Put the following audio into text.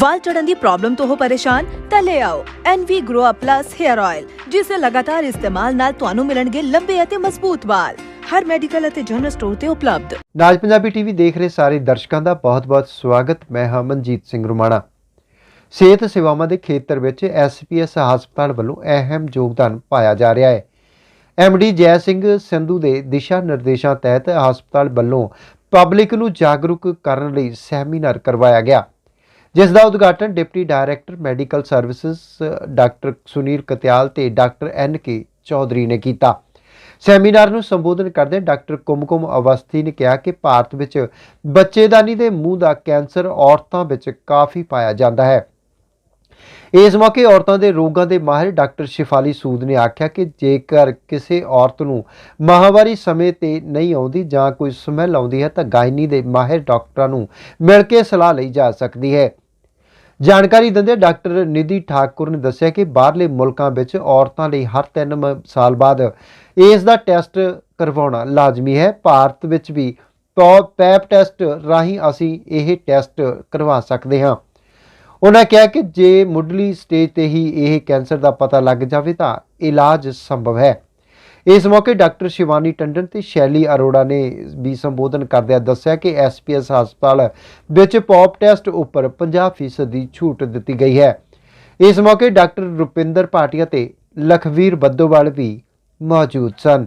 ਵਾਲ ਝੜਨ ਦੀ problem ਤੋਂ ਹੋ ਪਰੇਸ਼ਾਨ, ਤਾਂ ਲੈ ਆਓ NV Grow Up Plus Hair Oil, ਜਿਸ ਦੇ ਲਗਾਤਾਰ ਇਸਤੇਮਾਲ ਨਾਲ ਤੁਹਾਨੂੰ ਮਿਲਣਗੇ ਲੰਬੇ ਅਤੇ ਮਜ਼ਬੂਤ ਵਾਲ। ਹਰ ਮੈਡੀਕਲ ਅਤੇ ਜਨਰਲ ਸਟੋਰ ਤੇ ਉਪਲਬਧ। ਨਾਜ ਪੰਜਾਬੀ ਟੀਵੀ ਦੇਖ ਰਹੇ ਸਾਰੇ ਦਰਸ਼ਕਾਂ ਦਾ ਬਹੁਤ-ਬਹੁਤ ਸਵਾਗਤ। ਮੈਂ ਹਾਂ ਮਨਜੀਤ ਸਿੰਘ ਰੁਮਾਣਾ। ਸਿਹਤ ਸੇਵਾਵਾਂ ਦੇ ਖੇਤਰ ਵਿੱਚ ਐਸਪੀਐਸ ਹਸਪਤਾਲ ਵੱਲੋਂ ਅਹਿਮ ਯੋਗਦਾਨ ਪਾਇਆ ਜਾ ਰਿਹਾ ਹੈ। ਐਮਡੀ ਜੈ ਸਿੰਘ ਸੰਧੂ ਦੇ ਦਿਸ਼ਾ ਨਿਰਦੇਸ਼ਾਂ ਤਹਿਤ ਹਸਪਤਾਲ ਵੱਲੋਂ ਪਬਲਿਕ ਨੂੰ ਜਾਗਰੂਕ ਕਰਨ ਲਈ ਸੈਮੀਨਾਰ ਕਰਵਾਇਆ ਗਿਆ। ਜਿਸ ਦਾ ਉਦਘਾਟਨ deputy director medical services doctor Sunil Katyal ਤੇ ਡਾਕਟਰ ਐਨ ਕੇ ਚੌਧਰੀ ਨੇ ਕੀਤਾ। ਸੈਮੀਨਾਰ ਨੂੰ ਸੰਬੋਧਨ ਕਰਦੇ ਡਾਕਟਰ ਕੁਮਕੁਮ ਅਵਸਥੀ ਨੇ ਕਿਹਾ ਕਿ ਭਾਰਤ ਵਿੱਚ ਬੱਚੇਦਾਨੀ ਦੇ ਮੂੰਹ ਦਾ ਕੈਂਸਰ ਔਰਤਾਂ ਵਿੱਚ ਕਾਫੀ ਪਾਇਆ ਜਾਂਦਾ ਹੈ। ਇਸ ਮੌਕੇ ਔਰਤਾਂ ਦੇ ਰੋਗਾਂ ਦੇ ਮਾਹਿਰ ਡਾਕਟਰ ਸ਼ਿਫਾਲੀ ਸੂਦ ਨੇ ਆਖਿਆ ਕਿ ਜੇਕਰ ਕਿਸੇ ਔਰਤ ਨੂੰ ਮਾਹਵਾਰੀ ਸਮੇਂ ਤੇ ਨਹੀਂ ਆਉਂਦੀ ਜਾਂ ਕੋਈ ਸਮੈਲ ਆਉਂਦੀ ਹੈ ਤਾਂ ਗਾਇਨੀ ਦੇ ਮਾਹਿਰ ਡਾਕਟਰਾਂ ਨੂੰ ਮਿਲ ਕੇ ਸਲਾਹ ਲਈ ਜਾ ਸਕਦੀ ਹੈ। ਜਾਣਕਾਰੀ ਦਿੰਦੇ ਡਾਕਟਰ ਨਿਧੀ ਠਾਕੁਰ ਨੇ ਦੱਸਿਆ ਕਿ ਬਾਹਰਲੇ ਮੁਲਕਾਂ ਵਿੱਚ ਔਰਤਾਂ ਲਈ ਹਰ 3 ਸਾਲ ਬਾਅਦ ਇਸ ਦਾ ਟੈਸਟ ਕਰਵਾਉਣਾ ਲਾਜ਼ਮੀ ਹੈ। ਭਾਰਤ ਵਿੱਚ ਵੀ ਪੌ- ਪੈਪ ਟੈਸਟ ਰਾਹੀਂ ਅਸੀਂ ਇਹ ਟੈਸਟ ਕਰਵਾ ਸਕਦੇ ਹਾਂ। ਉਹਨਾਂ ਕਿਹਾ ਕਿ ਜੇ ਮੁੱਢਲੀ ਸਟੇਜ ਤੇ ਹੀ ਇਹ ਕੈਂਸਰ ਦਾ ਪਤਾ ਲੱਗ ਜਾਵੇ ਤਾਂ ਇਲਾਜ ਸੰਭਵ ਹੈ। ਇਸ ਮੌਕੇ ਡਾਕਟਰ ਸ਼ਿਵਾਨੀ ਟੰਡਨ ਤੇ ਸ਼ੈਲੀ ਅਰੋੜਾ ਨੇ ਵੀ ਸੰਬੋਧਨ ਕਰਦਿਆਂ ਦੱਸਿਆ ਕਿ ਐਸਪੀਐਸ ਹਸਪਤਾਲ ਵਿੱਚ ਪੌਪ ਟੈਸਟ ਉੱਪਰ 50% ਦੀ ਛੂਟ ਦਿੱਤੀ ਗਈ ਹੈ। ਇਸ ਮੌਕੇ ਡਾਕਟਰ ਰੁਪਿੰਦਰ ਭਾਟੀਆ ਤੇ ਲਖਵੀਰ ਬੱਦੋਵਾਲ ਵੀ ਮੌਜੂਦ ਸਨ।